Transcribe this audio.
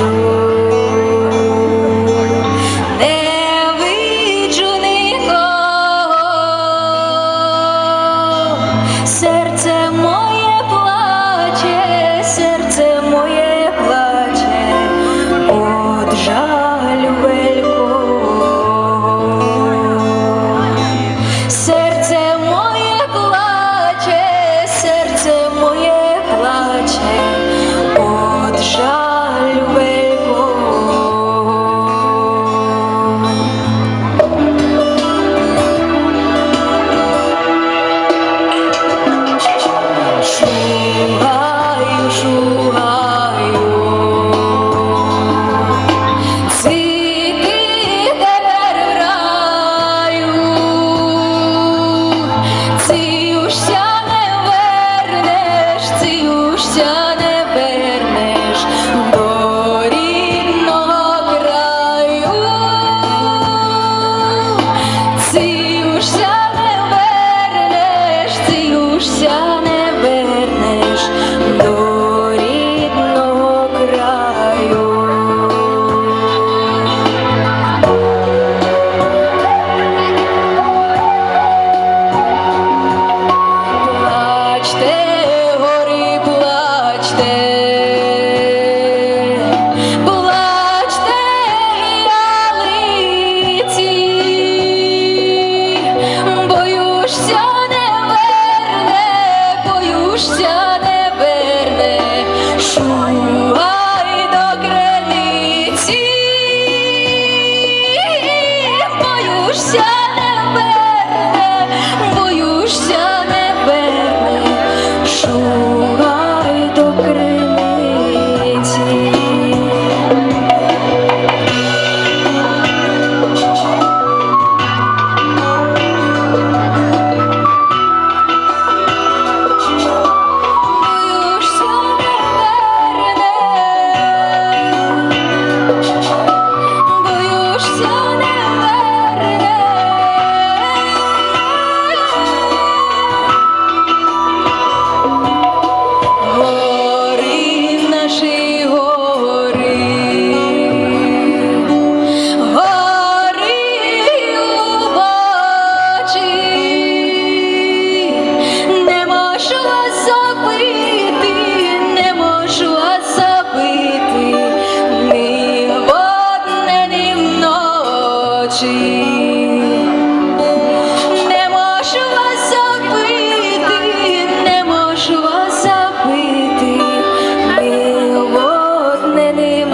не очі, не можу вас забити, не можу вас забити, ви одне ним.